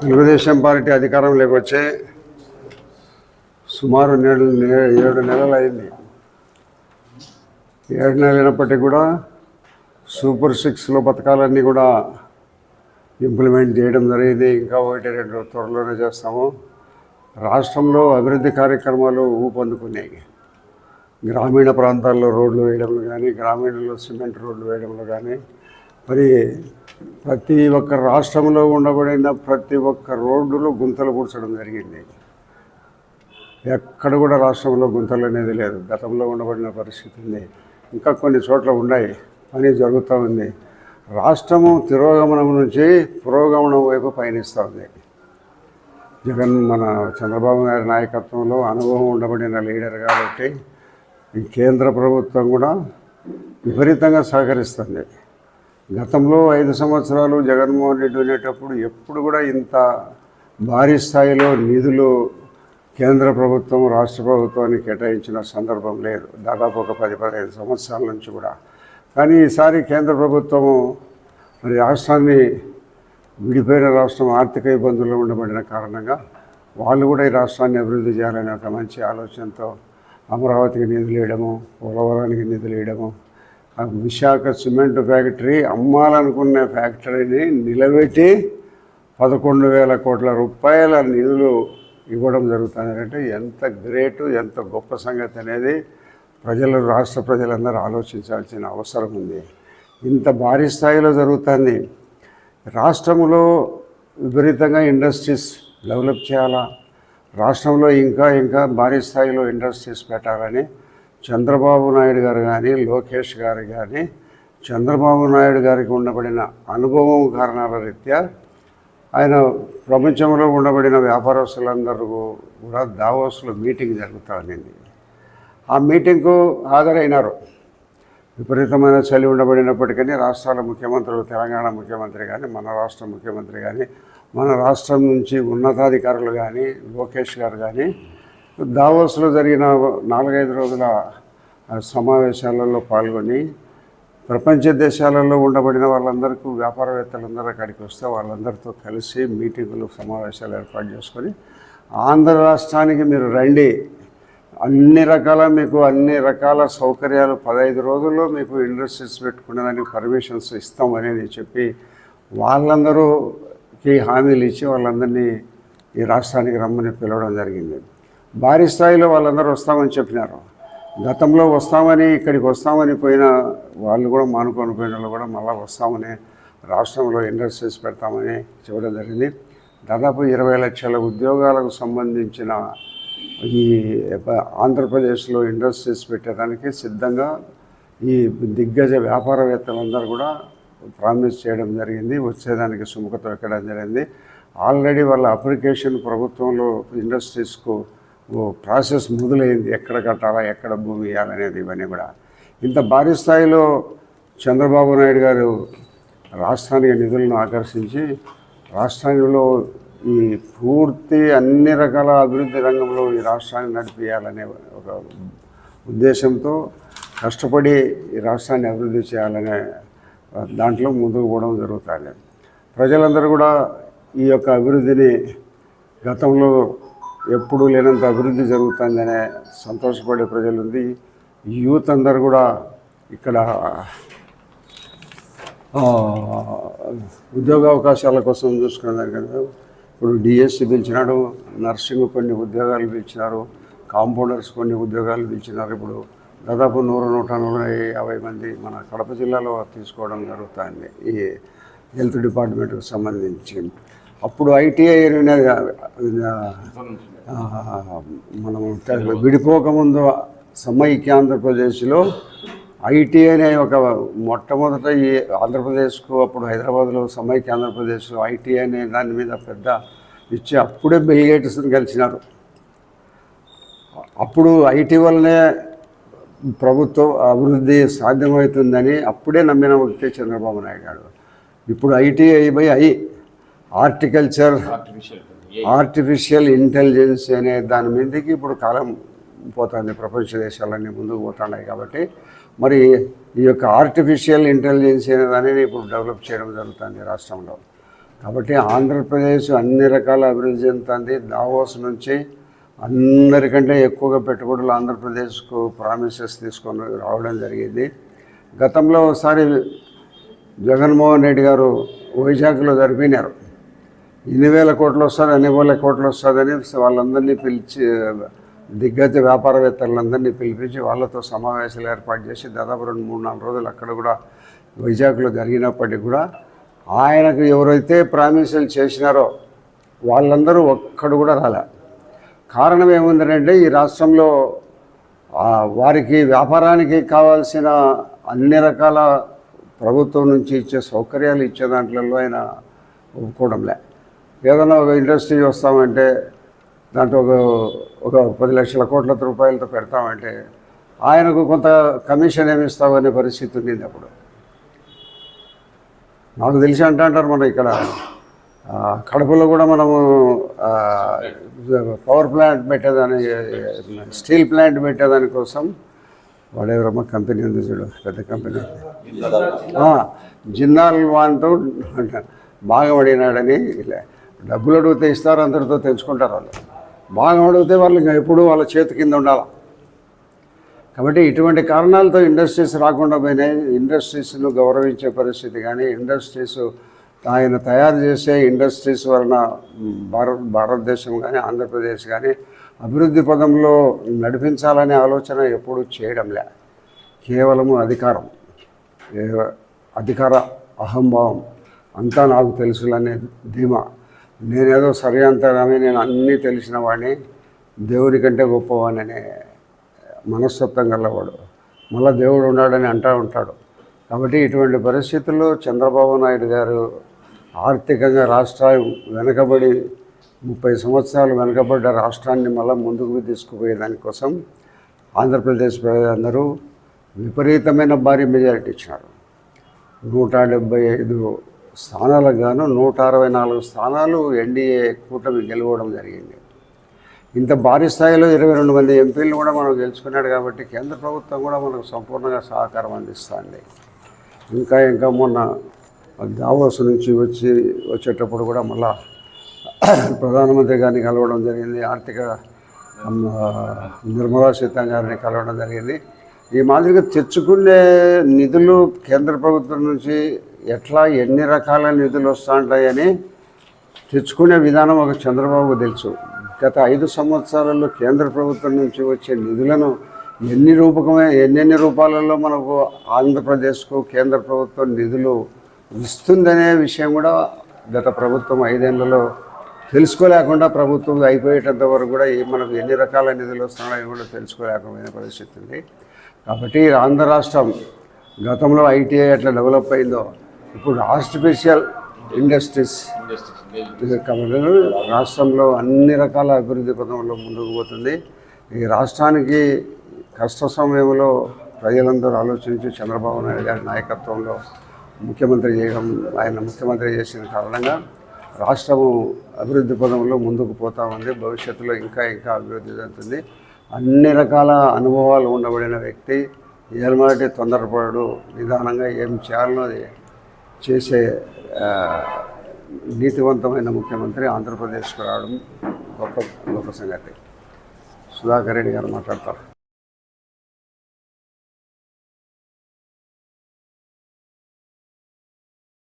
Telugu Desam party అధికారంలోకి వచ్చే సుమారు నేడు ఏడు నెలలు అయింది ఏడు నెలలు అయినప్పటికీ కూడా సూపర్ సిక్స్లో పథకాలన్నీ కూడా ఇంప్లిమెంట్ చేయడం జరిగింది. ఇంకా ఒకటి రెండు త్వరలోనే చేస్తాము. రాష్ట్రంలో అభివృద్ధి కార్యక్రమాలు ఊపందుకున్నాయి గ్రామీణ ప్రాంతాల్లో రోడ్లు వేయడంలో కానీ గ్రామీణంలో సిమెంట్ రోడ్లు వేయడంలో కానీ మరి ప్రతి ఒక్క రాష్ట్రంలో ఉండబడిన ప్రతి ఒక్క రోడ్డులో గుంతలు పూడ్చడం జరిగింది. ఎక్కడ కూడా రాష్ట్రంలో గుంతలు అనేది లేదు. గతంలో ఉండబడిన పరిస్థితి ఉంది. ఇంకా కొన్ని చోట్ల ఉన్నాయి. పని జరుగుతూ ఉంది. రాష్ట్రము తిరోగమనం నుంచి పురోగమనం వైపు పయనిస్తూ ఉంది. జగన్ మన చంద్రబాబు నాయుడు నాయకత్వంలో అనుభవం ఉండబడిన లీడర్ కాబట్టి ఈ కేంద్ర ప్రభుత్వం కూడా విపరీతంగా సహకరిస్తుంది. గతంలో ఐదు సంవత్సరాలు జగన్మోహన్ రెడ్డి ఉండేటప్పుడు ఎప్పుడు కూడా ఇంత భారీ స్థాయిలో నిధులు కేంద్ర ప్రభుత్వం రాష్ట్ర ప్రభుత్వానికి కేటాయించిన సందర్భం లేదు. దాదాపు ఒక పది పదిహేను సంవత్సరాల నుంచి కూడా. కానీ ఈసారి కేంద్ర ప్రభుత్వము మరి రాష్ట్రాన్ని విడిపోయిన రాష్ట్రం ఆర్థిక ఇబ్బందుల్లో ఉండబడిన కారణంగా వాళ్ళు కూడా ఈ రాష్ట్రాన్ని అభివృద్ధి చేయాలనే ఒక మంచి ఆలోచనతో అమరావతికి నిధులు వేయడము పోలవరానికి నిధులు వేయడము విశాఖ సిమెంట్ ఫ్యాక్టరీ అమ్మాలనుకున్న ఫ్యాక్టరీని నిలబెట్టి పదకొండు వేల కోట్ల రూపాయల నిధులు ఇవ్వడం జరుగుతుంది. అంటే ఎంత గ్రేటు ఎంత గొప్ప సంగతి అనేది ప్రజలు రాష్ట్ర ప్రజలందరూ ఆలోచించాల్సిన అవసరం ఉంది. ఇంత భారీ స్థాయిలో జరుగుతుంది. రాష్ట్రంలో విపరీతంగా ఇండస్ట్రీస్ డెవలప్ చేయాలా? రాష్ట్రంలో ఇంకా ఇంకా భారీ స్థాయిలో ఇండస్ట్రీస్ పెట్టాలని చంద్రబాబు నాయుడు గారు కానీ లోకేష్ గారు కానీ చంద్రబాబు నాయుడు గారికి ఉండబడిన అనుభవం కారణాల రీత్యా ఆయన ప్రపంచంలో ఉండబడిన వ్యాపారస్తులందరూ కూడా దావోస్లో మీటింగ్ జరుగుతూ ఉండింది. ఆ మీటింగ్కు హాజరైనారు. విపరీతమైన చలి ఉండబడినప్పటికీ రాష్ట్రాల ముఖ్యమంత్రులు తెలంగాణ ముఖ్యమంత్రి కానీ మన రాష్ట్ర ముఖ్యమంత్రి కానీ మన రాష్ట్రం నుంచి ఉన్నతాధికారులు కానీ లోకేష్ గారు కానీ దావోస్లో జరిగిన నాలుగైదు రోజుల సమావేశాలలో పాల్గొని ప్రపంచ దేశాలలో ఉండబడిన వాళ్ళందరికీ వ్యాపారవేత్తలందరూ అక్కడికి వస్తే వాళ్ళందరితో కలిసి మీటింగులు సమావేశాలు ఏర్పాటు చేసుకొని ఆంధ్ర రాష్ట్రానికి మీరు రండి. అన్ని రకాల మీకు అన్ని రకాల సౌకర్యాలు పదహైదు రోజుల్లో మీకు ఇండస్ట్రీస్ పెట్టుకునేదానికి పర్మిషన్స్ ఇస్తామనేది చెప్పి వాళ్ళందరూకి హామీలు ఇచ్చి వాళ్ళందరినీ ఈ రాష్ట్రానికి రమ్మని పిలవడం జరిగింది. భారీ స్థాయిలో వాళ్ళందరూ వస్తామని చెప్పినారు. గతంలో వస్తామని ఇక్కడికి వస్తామని పోయిన వాళ్ళు కూడా మానుకొని పోయిన వాళ్ళు కూడా మళ్ళీ వస్తామని రాష్ట్రంలో ఇండస్ట్రీస్ పెడతామని చెప్పడం జరిగింది. దాదాపు ఇరవై లక్షల ఉద్యోగాలకు సంబంధించిన ఈ ఆంధ్రప్రదేశ్లో ఇండస్ట్రీస్ పెట్టడానికి సిద్ధంగా ఈ దిగ్గజ వ్యాపారవేత్తలందరూ కూడా ప్రామిస్ చేయడం జరిగింది. వచ్చేదానికి సుముఖత ఎక్కడం జరిగింది. ఆల్రెడీ వాళ్ళ అప్లికేషన్ ప్రభుత్వంలో ఇండస్ట్రీస్కు ఓ ప్రాసెస్ మొదలైంది. ఎక్కడ కట్టాలా ఎక్కడ భూమి ఇవ్వాలనేది ఇవన్నీ కూడా. ఇంత భారీ స్థాయిలో చంద్రబాబు నాయుడు గారు రాష్ట్రానికి నిధులను ఆకర్షించి రాష్ట్రంలో ఈ పూర్తి అన్ని రకాల అభివృద్ధి రంగంలో ఈ రాష్ట్రాన్ని నడిపించాలనే ఒక ఉద్దేశంతో కష్టపడి ఈ రాష్ట్రాన్ని అభివృద్ధి చేయాలనే దాంట్లో ముందుకు పోవడం జరుగుతుంది. ప్రజలందరూ కూడా ఈ యొక్క అభివృద్ధిని గతంలో ఎప్పుడూ లేనంత అభివృద్ధి జరుగుతుందనే సంతోషపడే ప్రజలు ఉంది యూత్ అందరు కూడా ఇక్కడ ఉద్యోగ అవకాశాల కోసం చూసుకున్నారు కదా. ఇప్పుడు డిఎస్సి పిలిచినాడు నర్సింగ్ కొన్ని ఉద్యోగాలు పిలిచినారు కాంపౌండర్స్ కొన్ని ఉద్యోగాలు పిలిచినారు. ఇప్పుడు దాదాపు నూరు నూట నలభై యాభై మంది మన కడప జిల్లాలో తీసుకోవడం జరుగుతుంది ఈ హెల్త్ డిపార్ట్మెంట్కి సంబంధించి. అప్పుడు ఐటీఐ మనం విడిపోకముందు సమైక్య ఆంధ్రప్రదేశ్లో ఐటీ అనే ఒక మొట్టమొదట ఈ ఆంధ్రప్రదేశ్కు అప్పుడు హైదరాబాద్లో సమైక్య ఆంధ్రప్రదేశ్లో ఐటీ అనే దాని మీద పెద్ద ఇచ్చి అప్పుడే బిల్గేట్స్ని కలిసినారు అప్పుడు ఐటీ వల్లనే ప్రభుత్వం అభివృద్ధి సాధ్యమవుతుందని అప్పుడే నమ్మిన వ్యక్తి చంద్రబాబు నాయుడు గారు. ఇప్పుడు ITI by I horticulture artificial intelligence అనే దాని మీదకి ఇప్పుడు కాలం పోతుంది. ప్రపంచ దేశాలన్నీ ముందుకు పోతున్నాయి కాబట్టి. మరి ఈ యొక్క ఆర్టిఫిషియల్ ఇంటెలిజెన్స్ అనే దానిని ఇప్పుడు డెవలప్ చేయడం జరుగుతుంది రాష్ట్రంలో. కాబట్టి ఆంధ్రప్రదేశ్ అన్ని రకాల అభివృద్ధి చెందుతుంది. దావోస్ నుంచి అందరికంటే ఎక్కువగా పెట్టుబడులు ఆంధ్రప్రదేశ్కు ప్రామిసెస్ తీసుకొని రావడం జరిగింది. గతంలో ఒకసారి జగన్మోహన్ రెడ్డి గారు వైజాగ్లో జరిపినారు. ఇన్ని వేల కోట్లు వస్తుంది అన్ని వేల కోట్లు వస్తుందని వాళ్ళందరినీ పిలిచి దిగ్గజ వ్యాపారవేత్తలందరినీ పిలిపించి వాళ్ళతో సమావేశాలు ఏర్పాటు చేసి దాదాపు రెండు మూడు నాలుగు రోజులు అక్కడ కూడా వైజాగ్లో జరిగినప్పటికీ కూడా ఆయనకు ఎవరైతే ప్రామిసులు చేసినారో వాళ్ళందరూ ఒక్కడు కూడా రాలే. కారణం ఏముందంటే ఈ రాష్ట్రంలో వారికి వ్యాపారానికి కావాల్సిన అన్ని రకాల ప్రభుత్వం నుంచి ఇచ్చే సౌకర్యాలు ఇచ్చే దాంట్లో ఆయన ఒప్పుకోవడంలే ఏదైనా ఒక ఇండస్ట్రీ వస్తామంటే దాంట్లో ఒక ఒక పది లక్షల కోట్ల రూపాయలతో పెడతామంటే ఆయనకు కొంత కమిషన్ ఏమి ఇస్తామనే పరిస్థితి ఉండింది అప్పుడు. నాకు తెలిసి అంటే అంటారు మనం ఇక్కడ కడపలో కూడా మనము పవర్ ప్లాంట్ పెట్టేదాని స్టీల్ ప్లాంట్ పెట్టేదాని కోసం వాడెవరమ్మా కంపెనీ ఉంది చూడు పెద్ద కంపెనీ జిందాల్ వాన్తో బాగా పడినాడని ఇలా డబ్బులు అడిగితే ఇస్తారు అందరితో తెలుసుకుంటారు వాళ్ళు. బాగా అడిగితే వాళ్ళు ఇంకా ఎప్పుడూ వాళ్ళ చేతి కింద ఉండాలి? కాబట్టి ఇటువంటి కారణాలతో ఇండస్ట్రీస్ రాకుండా పోయినాయి. ఇండస్ట్రీస్ను గౌరవించే పరిస్థితి కానీ ఇండస్ట్రీస్ ఆయన తయారు చేసే ఇండస్ట్రీస్ వలన భారత్ భారతదేశం కానీ ఆంధ్రప్రదేశ్ కానీ అభివృద్ధి పదంలో నడిపించాలనే ఆలోచన ఎప్పుడూ చేయడంలే కేవలము అధికారం. అధికార అహంభావం అంతా నాకు తెలుసులనే ధీమా. నేనేదో సరి అంతరామే నేను అన్నీ తెలిసిన వాడిని. దేవుడి కంటే గొప్పవాడిని మనస్తత్వం గలవాడు మళ్ళీ దేవుడు ఉన్నాడని అంటూ ఉంటాడు. కాబట్టి ఇటువంటి పరిస్థితుల్లో చంద్రబాబు నాయుడు గారు ఆర్థికంగా రాష్ట్రం వెనకబడి ముప్పై సంవత్సరాలు వెనకబడ్డ రాష్ట్రాన్ని మళ్ళీ ముందుకు తీసుకుపోయే దానికోసం ఆంధ్రప్రదేశ్ ప్రజలందరూ విపరీతమైన భారీ మెజారిటీ ఇచ్చినారు. నూట డెబ్బై ఐదు స్థానాలకు గాను నూట అరవై నాలుగు స్థానాలు ఎన్డీఏ కూటమి గెలవడం జరిగింది. ఇంత భారీ స్థాయిలో ఇరవై రెండు మంది ఎంపీలు కూడా మనం గెలుచుకున్నాడు కాబట్టి కేంద్ర ప్రభుత్వం కూడా మనకు సంపూర్ణంగా సహకారం అందిస్తుంది. ఇంకా ఇంకా మొన్న దావోస్ నుంచి వచ్చి వచ్చేటప్పుడు కూడా మళ్ళా ప్రధానమంత్రి గారిని కలవడం జరిగింది. ఆర్థిక నిర్మలా సీతారామన్ గారిని కలవడం జరిగింది. ఈ మాదిరిగా తెచ్చుకునే నిధులు కేంద్ర ప్రభుత్వం నుంచి ఎట్లా ఎన్ని రకాల నిధులు వస్తుంటాయని తెచ్చుకునే విధానం ఒక చంద్రబాబు తెలుసు. గత ఐదు సంవత్సరాలలో కేంద్ర ప్రభుత్వం నుంచి వచ్చే నిధులను ఎన్ని రూపకమే ఎన్నెన్ని రూపాలలో మనకు ఆంధ్రప్రదేశ్కు కేంద్ర ప్రభుత్వం నిధులు ఇస్తుందనే విషయం కూడా గత ప్రభుత్వం ఐదేళ్ళలో తెలుసుకోలేకుండా ప్రభుత్వం అయిపోయేటంత వరకు కూడా మనకు ఎన్ని రకాల నిధులు వస్తున్నాయో కూడా తెలుసుకోలేకపోయిన పరిస్థితి ఉంది. కాబట్టి ఆంధ్ర రాష్ట్రం గతంలో ఐటీఐ ఎట్లా డెవలప్ అయిందో ఇప్పుడు ఆర్టిఫిషియల్ ఇండస్ట్రీస్ రాష్ట్రంలో అన్ని రకాల అభివృద్ధి పథంలో ముందుకు పోతుంది. ఈ రాష్ట్రానికి కష్ట సమయంలో ప్రజలందరూ ఆలోచించి చంద్రబాబు నాయుడు గారి నాయకత్వంలో ముఖ్యమంత్రి చేయడం ఆయన ముఖ్యమంత్రి చేసిన కారణంగా రాష్ట్రము అభివృద్ధి పదంలో ముందుకు పోతా ఉంది. భవిష్యత్తులో ఇంకా ఇంకా అభివృద్ధి చెందుతుంది. అన్ని రకాల అనుభవాలు ఉండబడిన వ్యక్తి ఏలమాటి తొందరపడు నిదానంగా ఏం చేయాలనో అది చేసే నీతివంతమైన ముఖ్యమంత్రి ఆంధ్రప్రదేశ్కు రావడం గొప్ప గొప్ప సంగతి. సుధాకర్ రెడ్డి గారు మాట్లాడతారు.